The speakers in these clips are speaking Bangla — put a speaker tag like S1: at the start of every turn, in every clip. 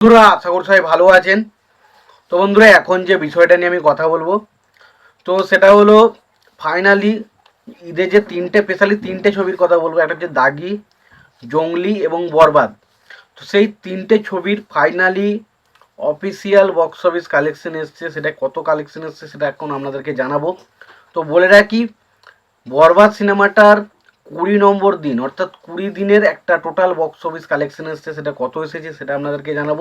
S1: বন্ধুরা, আশা করি সবাই ভালো আছেন। তো বন্ধুরা, এখন যে বিষয়টা নিয়ে আমি কথা বলব, তো সেটা হলো ফাইনালি ঈদের যে তিনটে স্পেশালি তিনটে ছবির কথা বলব। একটা হচ্ছে দাগি, জঙ্গলি এবং বরবাদ। তো সেই তিনটে ছবির finally official box office collection এসছে। সেটা কত কালেকশন এসছে, সেটা এখন আপনাদেরকে জানাব। তো বলে রাখি, বরবাদ সিনেমাটার কুড়ি নম্বর দিন, অর্থাৎ কুড়ি দিনের একটা টোটাল বক্স অফিস কালেকশন এসছে, সেটা কত এসেছে সেটা আপনাদেরকে জানাব।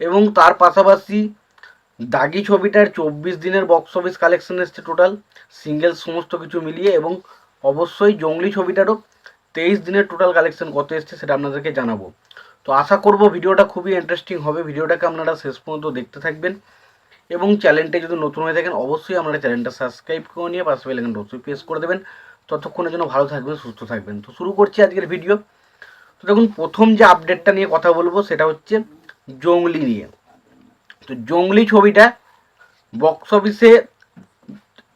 S1: এবং তার পাশাপাশি দাগি ছবিটার চব্বিশ দিনের বক্স অফিস কালেকশন এসছে টোটাল সিঙ্গেল সমস্ত কিছু মিলিয়ে এবং অবশ্যই জঙ্গলি ছবিটারও তেইশ দিনের টোটাল কালেকশন কত এসছে সেটা আপনাদেরকে জানাব। তো আশা করব ভিডিওটা খুবই ইন্টারেস্টিং হবে, ভিডিওটাকে আপনারা শেষ পর্যন্ত দেখতে থাকবেন। এবং চ্যানেলটা যদি নতুন হয়ে থাকেন, অবশ্যই আপনারা চ্যানেলটা সাবস্ক্রাইব করে নিয়ে পাশে বেলাইকনটা অবশ্যই প্রেস করে দেবেন। ততক্ষণের জন্য ভালো থাকবেন, সুস্থ থাকবেন। তো শুরু করছি আজকের ভিডিও তো দেখুন, প্রথম যে আপডেটটা নিয়ে কথা বলব সেটা হচ্ছে জঙ্গলি নিয়ে। তো জঙ্গলি ছবিটা বক্স অফিসে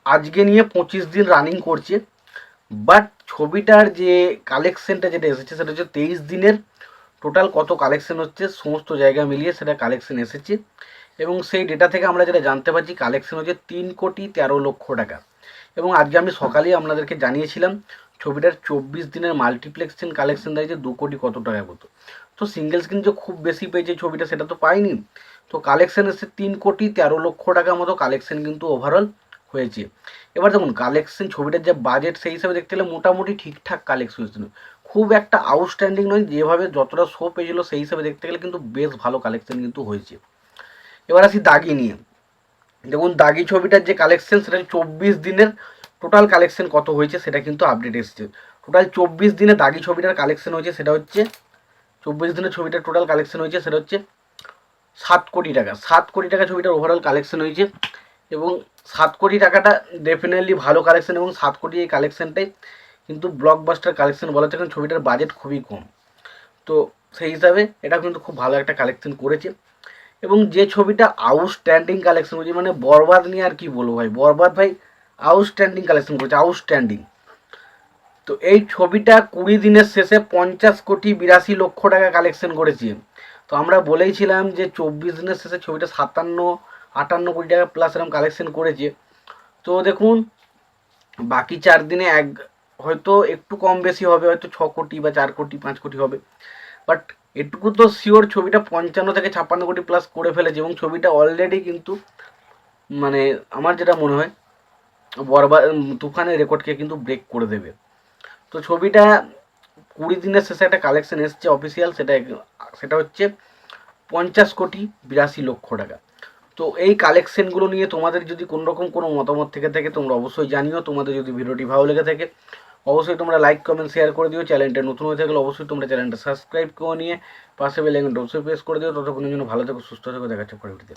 S1: আজকে নিয়ে পঁচিশ দিন রানিং করছে। বাট ছবিটার যে কালেকশনটা যেটা এসেছে, সেটা হচ্ছে তেইশ দিনের। টোটাল কত কালেকশন হচ্ছে, সমস্ত জায়গা মিলিয়ে সেটা কালেকশন এসেছে। এবং সেই ডেটা থেকে আমরা যেটা জানতে পারছি কালেকশন হচ্ছে তিন কোটি তেরো লক্ষ টাকা। এবং আজকে আমি সকালেই আপনাদেরকে জানিয়েছিলাম, ছবিটার চব্বিশ দিনের মাল্টিপ্লেক্সিং কালেকশন দিয়েছে দু কোটি কত টাকা মতো তো সিঙ্গেল স্ক্রিন যে খুব বেশি পেয়েছে ছবিটা, সেটা তো পাইনি। তো কালেকশন এসে তিন কোটি তেরো লক্ষ টাকা মতো কালেকশন কিন্তু ওভারঅল হয়েছে। এবার দেখুন কালেকশন ছবিটার যে বাজেট সেই হিসাবে দেখতে গেলে মোটামুটি ঠিকঠাক কালেকশন হয়েছিল খুব একটা আউটস্ট্যান্ডিং নয়, যেভাবে যতটা শো পেয়েছিল সেই হিসাবে দেখতে গেলে কিন্তু বেশ ভালো কালেকশন কিন্তু হয়েছে। এবার আসি দাগি নিয়ে। দেখুন, দাগি ছবিটার যে কালেকশন সেটা চব্বিশ দিনের টোটাল কালেকশন কত হয়েছে সেটা কিন্তু আপডেট এসেছে। টোটাল চব্বিশ দিনে দাগি ছবিটার কালেকশন হয়েছে, সেটা হচ্ছে চব্বিশ দিনের ছবিটার টোটাল কালেকশন হয়েছে, সেটা হচ্ছে সাত কোটি টাকা। সাত কোটি টাকা ছবিটার ওভারঅল কালেকশন হয়েছে এবং সাত কোটি টাকাটা ডেফিনেটলি ভালো কালেকশন এবং সাত কোটি এই কালেকশনটাই কিন্তু ব্লকবাস্টার কালেকশন বলা হচ্ছে, কারণ ছবিটার বাজেট খুবই কম। তো সেই হিসাবে এটা কিন্তু খুব ভালো একটা কালেকশন করেছে। এবং যে ছবিটা আউটস্ট্যান্ডিং কালেকশন করেছে মানে বরবাদ নিয়ে আর কি বলব ভাই? বরবাদ ভাই আউটস্ট্যান্ডিং কালেকশন করেছে আউটস্ট্যান্ডিং তো এই ছবিটা কুড়ি দিনের শেষে পঞ্চাশ কোটি বিরাশি লক্ষ টাকা কালেকশন করেছে। তো আমরা বলেইছিলাম যে চব্বিশ দিনের শেষে ছবিটা সাতান্ন, আটান্ন কোটি টাকা প্লাস এরকম কালেকশন করেছে। তো দেখুন, বাকি চার দিনে এক, হয়তো একটু কম বেশি হবে, হয়তো ছ কোটি বা চার কোটি, পাঁচ কোটি হবে। বাট এটুকু তো শিওর ছবিটা পঞ্চান্ন থেকে ছাপ্পান্ন কোটি প্লাস করে ফেলেছে এবং ছবিটা অলরেডি কিন্তু মানে আমার যেটা মনে হয়, বরবা তুফানের রেকর্ডকে কিন্তু ব্রেক করে দেবে। তো ছবিটা কুড়ি দিনের শেষে একটা কালেকশন এসছে অফিসিয়াল সেটা সেটা হচ্ছে পঞ্চাশ কোটি বিরাশি লক্ষ টাকা। তো এই কালেকশনগুলো নিয়ে তোমাদের যদি কোনো রকম কোনো মতামত থেকে থাকে, তোমরা অবশ্যই জানিও। তোমাদের যদি ভিডিওটি ভালো লেগে থাকে অবশ্যই তোমরা লাইক কমেন্ট শেয়ার করে দিও। চ্যানেলটা নতুন হয়ে থাকলে অবশ্যই তোমরা চ্যানেলটা সাবস্ক্রাইব করে নিয়ে পাশে বেল আইকনটা অবশ্যই প্রেস করে দিও। ততক্ষণের জন্য ভালো থেকো, সুস্থ থেকো। দেখাচ্ছে পরবর্তীতে